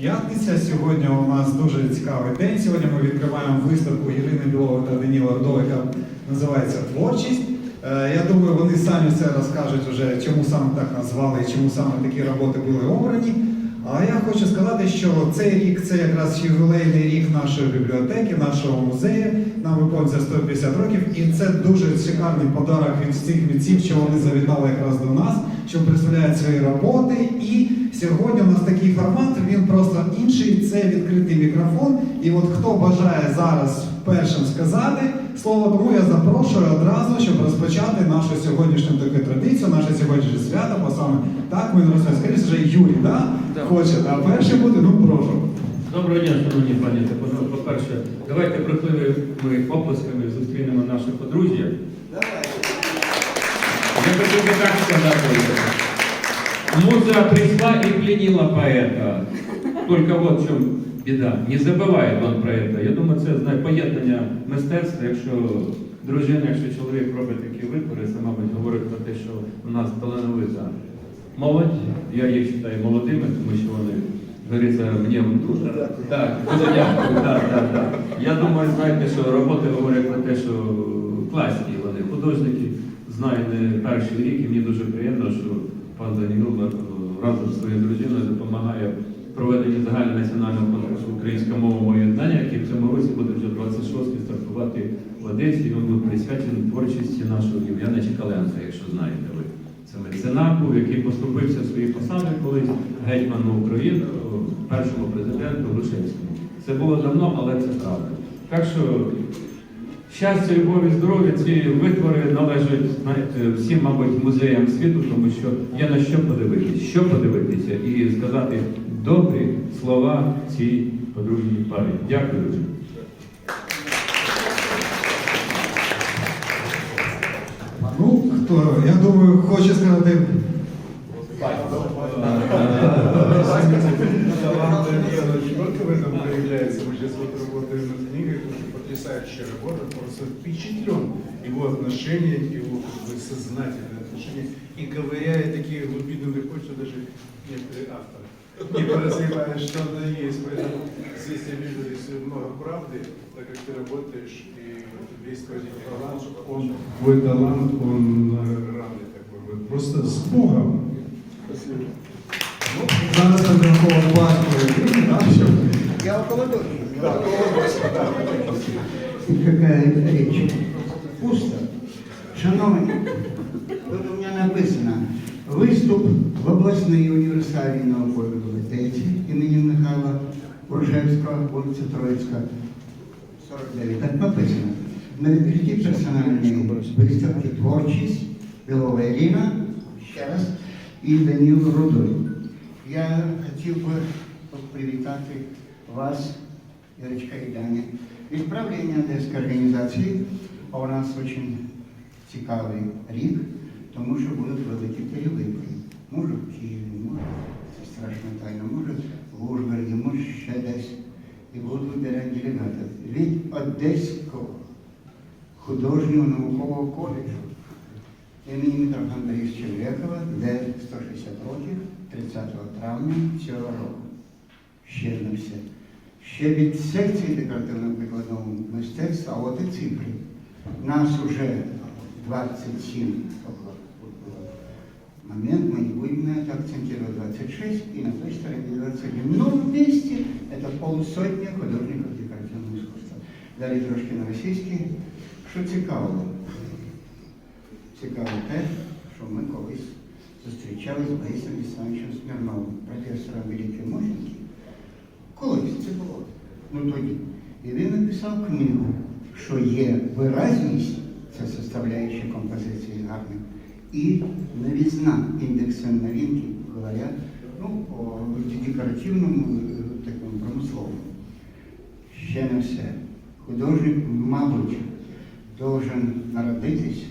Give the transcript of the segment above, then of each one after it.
П'ятниця. Сьогодні у нас дуже цікавий день. Сьогодні ми відкриваємо виставку Ірини Білової та Даніла Рудова, називається Творчість. Е, Я думаю, вони самі це розкажуть вже, чому саме так назвали і чому саме такі роботи були обрані. А я хочу сказати, що цей рік це якраз ювілейний рік нашої бібліотеки, нашого музею. Нам виповниться 150 років, і це дуже шикарний подарок від всіх митців, що вони завітали якраз до нас, що представляють свої роботи. І сьогодні у нас такий формат, він просто інший. Це відкритий мікрофон. І от хто бажає зараз першим сказати слово, тому я запрошую одразу, щоб розпочати нашу сьогоднішню таку традицію, наше сьогоднішнє свято, так ми розповідаємо. Скоріше вже Юрій, да? Так. Хоче, а перший буде, ну прошу. Доброго дня, шановні пані та. По-перше, давайте брехливими оплесками зустрінемо наше подружжя. Я хотів би так сказати. Муза пришла и пленила поэта. Только вот в чем біда. Не забуває он про это. Я думаю, це знає поєднання мистецтва, якщо дружина, якщо чоловік робить такі витвори, це, мабуть, говорить про те, що у нас талановита молодь. Я їх вважаю молодими, тому що вони говориться, мені дуже так, дуже дякую. Так, так, так. Я думаю, знаєте, що роботи говорять про те, що класні вони художники. Знаю не перший рік, і мені дуже приємно, що пан Даніл разом з своєю дружиною допомагає проведенні загальнонаціонального конкурсу Українська мова моє знання, який в цьому році буде вже 26-й стартувати в Одесі. Він буде присвячений творчості нашого Євгена Чекаленка, якщо знаєте. Це меценат був, який поступився в свої посади колись гетьману України, першому президенту Грушевському. Це було давно, але це правда. Так що Щастя, любові, здоров'я, ці витвори належать знаєте, всім, мабуть, музеям світу, тому що є на що подивитися, що подивитися і сказати добрі слова цій подружній парі. Дякую. хто, я думаю, хоче сказати. Талант Данила не только в этом проявляется. Мы сейчас вот работаем над книгой, тоже потрясающая работа, просто впечатлен его отношение, его как бы, сознательное отношение. И ковыряя такие глубины легко, что даже некоторые авторы не подозревают, что оно есть. Поэтому здесь я вижу здесь много правды, так как ты работаешь, и вот весь твой талант, он, твой талант, он э, равный такой. Вот просто с Богом. Спасибо. Ну, зараз розраховував батько Ірини, так, щоб Я около дочки. Да, Какая речь? Пусто. Шановні, тут у мене написано виступ в обласній універсальній науковій бібліотеці імені Михайла Уржевського, вулиця Троїцька, 49. Так написано. На відкритті персональної виставки творчість Білова Ірина, ще раз, і Даніл Рудой. Я хотів би привітати вас, Ирочка и Даня, від правління Одеської організації. А у нас дуже цікавий рік, тому що будуть великі переливи. Може в Києві, може, це страшно тайно, може в Ужгороді, може ще десь. І будуть вибирати делегатів від Одеського художнього наукового коледжу імені Митрофана Борисовича Червякова, де 160 років 30 травня цього року. Ще не все. Ще від секції декоративно-прикладного мистецтва, а от і цифри. Нас уже 27 около момент, мы не будем на это акцентировать 26 и на той стороне 21. Но вместе это полсотни художников декоративного искусства. Далі трошки на російській. Що цікаво? Цікаво те, що ми колись зустрічалися з Борисом Вісановичем Смірновим, професором Великої Мощенки. Колись це було. Ну тоді. І він написав книгу, що є виразність, це составляюча композиції гарних, і новизна індекса новинки, говоря, ну, о декоративному е, такому промисловому. Ще не все. Художник, мабуть, должен народитись,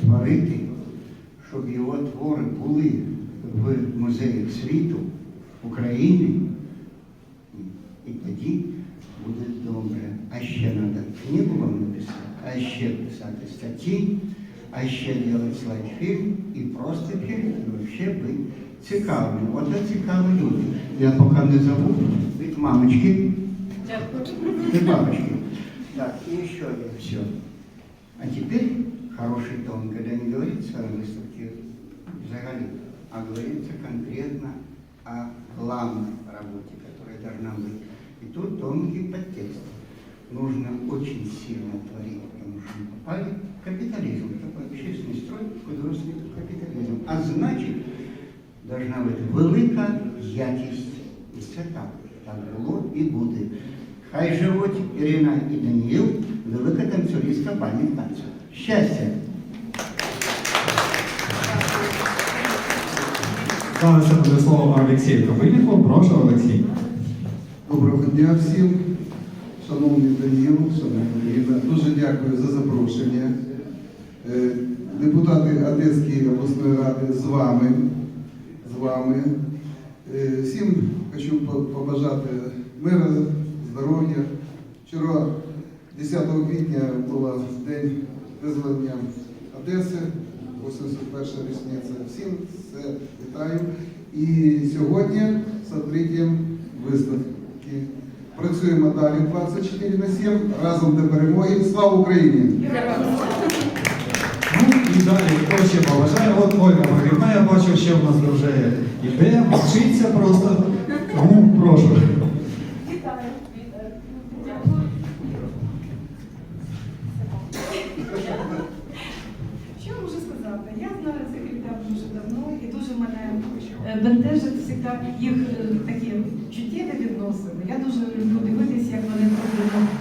творити, щоб його твори були в музеях світу, України, і тоді буде добре. А ще треба книгу вам написати, а ще писати статті, а ще робити слайд-фільм і просто фільм, і взагалі бути цікавим. От це цікаві люди. Я поки не забув від мамочки. Від бабочки. Так, и еще все. А теперь хороший тон, когда не говорится о выставке взагалі, а говорится конкретно о главной работе, которая должна быть. И тут тонкий подтекст. Нужно очень сильно творить, потому что мы попали в капитализм. Такой общественный строй, художественный капитализм. А значит, должна бути велика якість. І це так. Так було і буде. Хай живуть Ірина і Даніїл, велика танцюристка бальних танців. Щастя! Зараз це буде слово Олексію Кобильнику. Прошу, Олексій. Доброго дня всім, шановний Даніл, шановна Ірина. Дуже дякую за запрошення. Е, Депутати Одеської обласної ради з вами. З вами. Е, Всім хочу побажати мира, здоров'я. Вчора, 10 квітня, була день визволення Одеси, 81 річниця. Всім все вітаю. І сьогодні з відкриттям виставки. Працюємо далі 24 на 7, разом до перемоги. Слава Україні! Ну і далі, хто ще побажає? От Ольга Марівна, я бачу, що в нас вже йде, вчиться просто. Тому прошу. Вітаю, вітаю. Дякую. Що я можу сказати? Я знаю цих ребят дуже давно і дуже мене е, бентежить завжди їх е, такі чуттєві відносини. Я дуже люблю дивитися, як вони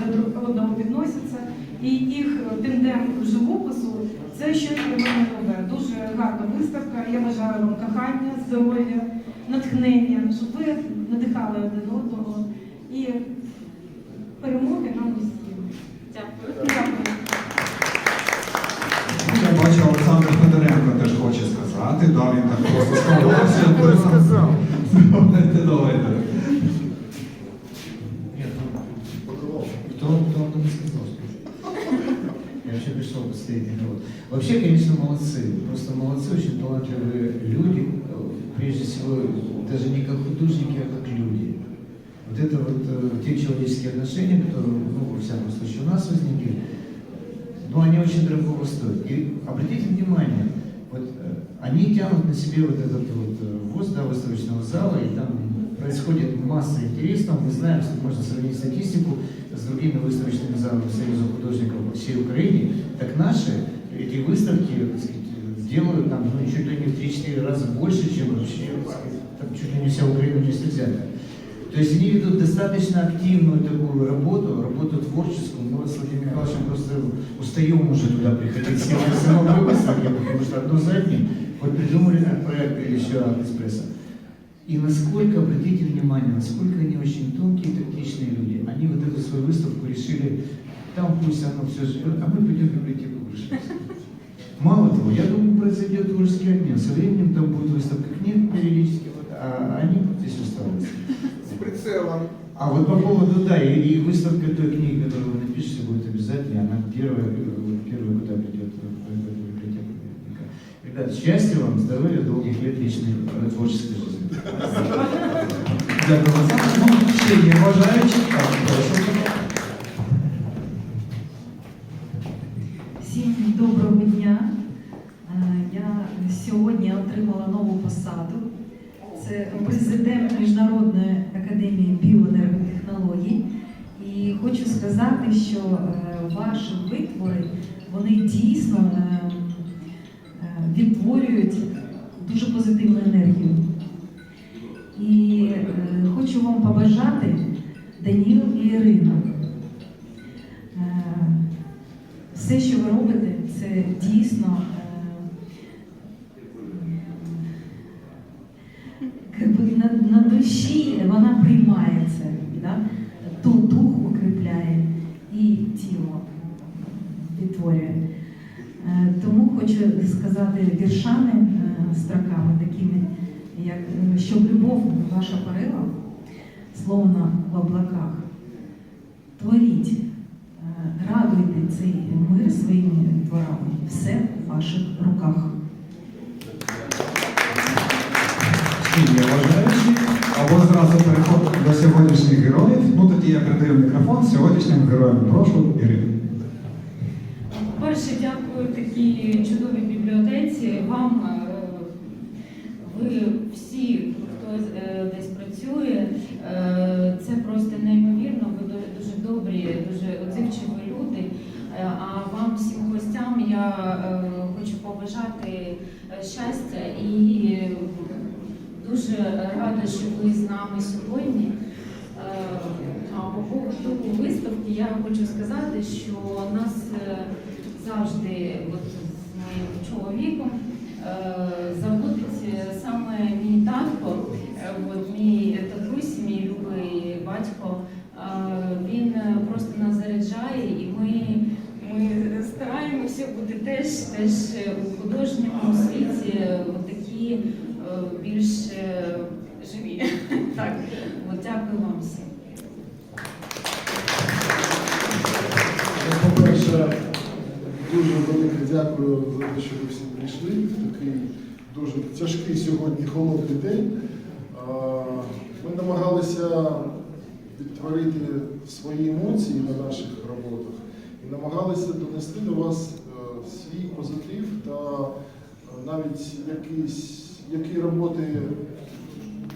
до друг одного відносяться. І їх тендем живопису це щось для мене нове. Дуже гарна виставка. Я бажаю вам кохання, здоров'я, натхнення, щоб ви надихали один одного і перемоги нам усім. Дякую. Сховався. сказал. Давайте, давайте. Кто, кто об этом сказал? Я вообще пришел посмотреть вот. Вообще, конечно, молодцы. Просто молодцы, очень талантливые люди. Прежде всего, даже не как художники, а как люди. Вот это вот э, те человеческие отношения, которые, ну, во всяком случае, у нас возникли, ну, они очень дорогого стоят. И обратите внимание, вот э, они тянут на себе вот этот вот э, воз да, выставочного зала, и там происходит масса интересного. Мы знаем, что можно сравнить статистику с другими выставочными залами Союза художников по всей Украине. Так наши эти выставки так сказать, делают там ну, чуть ли не в 3-4 раза больше, чем вообще так сказать, там, чуть ли не вся Украина вместе взятая. То есть они ведут достаточно активную такую работу, работу творческую. Мы вот с Владимиром Михайловичем просто устаем уже туда приходить с самого выставки, потому что одно за одним. Вот придумали этот проект или еще Экспресса. И насколько, обратите внимание, насколько они очень тонкие, тактичные люди. Они вот эту свою выставку решили, там пусть оно все живет, а мы пойдем в библиотеку выше. Мало того, я думаю, произойдет творческий обмен. Со временем там будет выставка книг периодически, вот, а они вот здесь останутся. З прицелом. А вот по поводу, да, и, и выставка той книги, которую вы напишете, будет обязательно. Она первая, первая куда придет э, в эту библиотеку. Ребят, счастья вам, здоровья, долгих лет личной творческой жизни. Дякую, Олександр. Ну, ще є Всім доброго дня. Е, Я сьогодні отримала нову посаду. Це президент Міжнародної академії біоенерготехнологій. І хочу сказати, що е, ваші витвори вони дійсно е, відтворюють дуже позитивну енергію. І хочу вам побажати Даніл і Ірину. Все, що ви робите, це дійсно е, на, на душі вона приймає це, да? ту дух укріпляє і тіло відтворює. Е, Тому хочу сказати віршами, е, строками такими, як щоб любов ваша парила, словно в облаках. Творіть, радуйте цей мир своїми творами. Все в ваших руках. Є бажаючі, або зразу переходимо до сьогоднішніх героїв. Ну тоді я передаю мікрофон сьогоднішнім героям. Прошу, Ірина. Перше, дякую такій чудовій бібліотеці. Вам е, ви всі, хто е, десь працює, е, це просто неймовірно. Дуже, добрі, дуже отзивчиві люди. Е, А вам всім гостям я е, хочу побажати е, щастя і дуже рада, що ви з нами сьогодні. А по поводу виставки я хочу сказати, що нас завжди от, з моїм чоловіком заводить саме мій татко, от, мій татусь, мій любий батько. Е, Він е, просто нас заряджає і ми, ми стараємося бути теж, теж е, у художньому світі е, такі е, більш живі. Так, от дякую вам всім. По-перше, дуже велике дякую за те, що ви всі прийшли. Такий дуже тяжкий сьогодні холодний день. Ми намагалися відтворити свої емоції на наших роботах і намагалися донести до вас е, свій позитив та е, навіть якісь, які роботи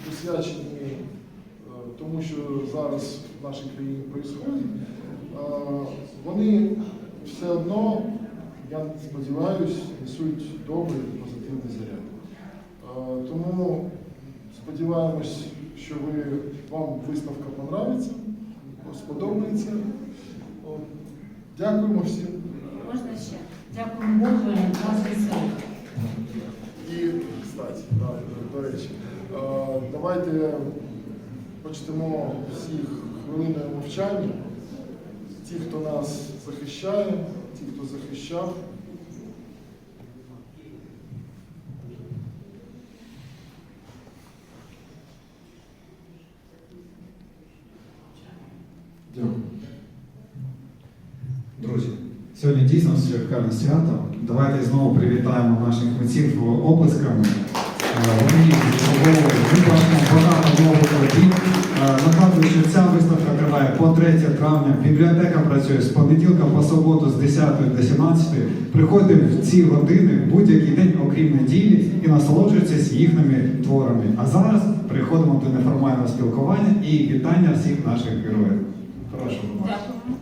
присвячені е, тому, що зараз в нашій країні відбувається, вони все одно, я сподіваюся, несуть добрий позитивний заряд. Тому сподіваємось, що ви, вам виставка понравиться, сподобається. Дякуємо всім. Можна ще? Дякуємо Богу, вас веселих. І, кстати, да, до речі, давайте почнемо всіх хвилиною мовчання. Ті, хто нас захищає, ті, хто захищав. Дякую. Друзі, сьогодні дійсно шикарне свято. Давайте знову привітаємо наших митців оплесками. Е, Вони бачимо багато нових робіт. Е, Нагадую, що ця виставка триває по 3 травня. Бібліотека працює з понеділка по суботу з 10 до 17. Приходьте в ці години будь-який день, окрім неділі, і насолоджуйтесь їхніми творами. А зараз переходимо до неформального спілкування і вітання всіх наших героїв. Прошу. Дякую.